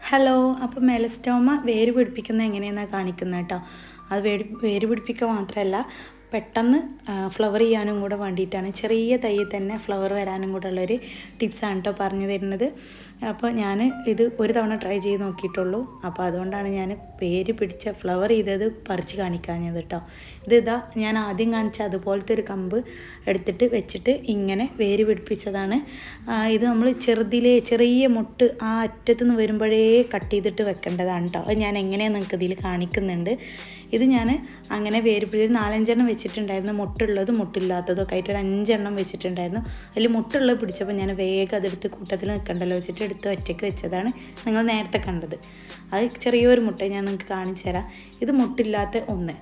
Hello അപ്പോൾ Melastoma വേര് പിടിപ്പിക്കുന്നത് എങ്ങനെയെന്നാണ് കാണിക്കുന്നത് കേട്ടോ അത് വേര് വേര് പിടിപ്പിക്കുക മാത്രമല്ല പെട്ടെന്ന് ഫ്ലവർ ചെയ്യാനും കൂടെ വേണ്ടിയിട്ടാണ്. ചെറിയ തൈയിൽ തന്നെ ഫ്ലവർ വരാനും കൂടെ ഉള്ളൊരു ടിപ്സാണ് കേട്ടോ പറഞ്ഞു തരുന്നത്. അപ്പോൾ ഞാൻ ഇത് ഒരു തവണ ട്രൈ ചെയ്ത് നോക്കിയിട്ടുള്ളൂ. അപ്പോൾ അതുകൊണ്ടാണ് ഞാൻ പേര് പിടിച്ച ഫ്ലവർ ചെയ്തത് പറിച്ച് കാണിക്കാഞ്ഞത് കേട്ടോ ഇത് ഇതാ ഞാൻ ആദ്യം കാണിച്ച അതുപോലത്തെ ഒരു കമ്പ് എടുത്തിട്ട് വെച്ചിട്ട് ഇങ്ങനെ വേര് പിടിപ്പിച്ചതാണ്. ഇത് നമ്മൾ ചെറുതിലെ ചെറിയ മുട്ട് ആ അറ്റത്ത് നിന്ന് വരുമ്പോഴേ കട്ട് ചെയ്തിട്ട് വെക്കേണ്ടതാണ് കേട്ടോ അത് ഞാൻ എങ്ങനെയാണ് നിങ്ങൾക്ക് ഇതിൽ കാണിക്കുന്നുണ്ട്. ഇത് ഞാൻ അങ്ങനെ വേര് പിടിച്ച് നാലഞ്ചെണ്ണം വെച്ചിട്ടുണ്ടായിരുന്നു. മുട്ടുള്ളത് മുട്ടില്ലാത്തതും ഒക്കെ ആയിട്ട് ഒരു അഞ്ചെണ്ണം വെച്ചിട്ടുണ്ടായിരുന്നു. അതിൽ മുട്ടുള്ളത് പിടിച്ചപ്പോൾ ഞാൻ വേഗം അതെടുത്ത് കൂട്ടത്തിൽ നിൽക്കണ്ടല്ലോ വെച്ചിട്ട് എടുത്ത് ഒറ്റയ്ക്ക് വെച്ചതാണ് നിങ്ങൾ നേരത്തെ കണ്ടത്. അത് ചെറിയൊരു മുട്ട ഞാൻ നിങ്ങൾക്ക് കാണിച്ചു തരാം. ഇത് മുട്ടില്ലാത്ത ഒന്ന്.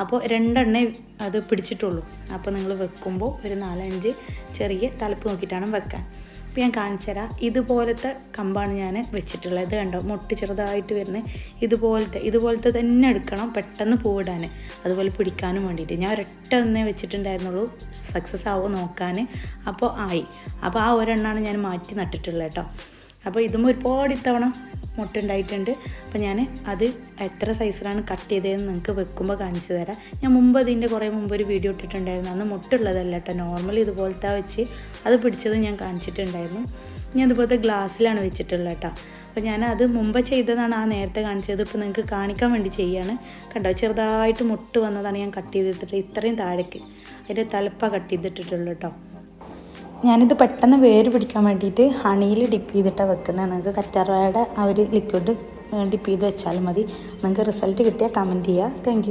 അപ്പോൾ രണ്ടെണ്ണേ അത് പിടിച്ചിട്ടുള്ളൂ. അപ്പോൾ നിങ്ങൾ വെക്കുമ്പോൾ ഒരു നാലഞ്ച് ചെറിയ തലപ്പ് നോക്കിയിട്ടാണ് വെക്കാൻ. അപ്പോൾ ഞാൻ കാണിച്ചു തരാം ഇതുപോലത്തെ കമ്പാണ് ഞാൻ വെച്ചിട്ടുള്ളത്. ഇത് കണ്ടോ? മുട്ടി ചെറുതായിട്ട് വരുന്ന ഇതുപോലത്തെ ഇതുപോലത്തെ തന്നെ എടുക്കണം പെട്ടെന്ന് പൂവിടാൻ. അതുപോലെ പിടിക്കാനും വേണ്ടിയിട്ട്. ഞാൻ ഒരൊറ്റ ഒന്നേ വെച്ചിട്ടുണ്ടായിരുന്നുള്ളൂ. സക്സസ് ആവുമോ നോക്കാൻ. അപ്പോൾ ആയി. അപ്പോൾ ആ ഒരെണ്ണമാണ് ഞാൻ മാറ്റി നട്ടിട്ടുള്ളത് കേട്ടോ. അപ്പോൾ ഇതും ഒരുപാട് ഇത്തവണ മുട്ടുണ്ടായിട്ടുണ്ട്. അപ്പോൾ ഞാൻ അത് എത്ര സൈസിലാണ് കട്ട് ചെയ്തതെന്ന് നിങ്ങൾക്ക് വെക്കുമ്പോൾ കാണിച്ചു തരാം. ഞാൻ മുമ്പ് അതിന്റെ കുറേ മുമ്പ് ഒരു വീഡിയോ ഇട്ടിട്ടുണ്ടായിരുന്നു. അന്ന് മുട്ടുള്ളതല്ല കേട്ടോ. നോർമലി ഇതുപോലത്തെ വെച്ച് അത് പിടിച്ചത് ഞാൻ കാണിച്ചിട്ടുണ്ടായിരുന്നു. ഞാൻ അതുപോലത്തെ ഗ്ലാസ്സിലാണ് വെച്ചിട്ടുള്ളത് കേട്ടോ. അപ്പോൾ ഞാൻ അത് മുമ്പ് ചെയ്തതാണ് ആ നേരത്തെ കാണിച്ചത്. ഇപ്പോൾ നിങ്ങൾക്ക് കാണിക്കാൻ വേണ്ടി ചെയ്യാണ്. കണ്ടോ? ചെറുതായിട്ട് മുട്ട് വന്നതാണ് ഞാൻ കട്ട് ചെയ്തിട്ടിട്ട് ഇത്രയും താഴേക്ക്. അതിന്റെ തലപ്പ കട്ട് ചെയ്തിട്ടിട്ടുള്ളൂ കേട്ടോ. ഞാനിത് പെട്ടെന്ന് വേര് പിടിക്കാൻ വേണ്ടിയിട്ട് ഹണിയിൽ ഡിപ്പ് ചെയ്തിട്ടാണ് വെക്കുന്നത് നിങ്ങൾക്ക് കറ്റാർവാഴയുടെ ആ ഒരു ലിക്വിഡ് ഡിപ്പ് ചെയ്ത് വെച്ചാൽ മതി. നിങ്ങൾക്ക് റിസൾട്ട് കിട്ടിയാൽ കമന്റ് ചെയ്യുക താങ്ക്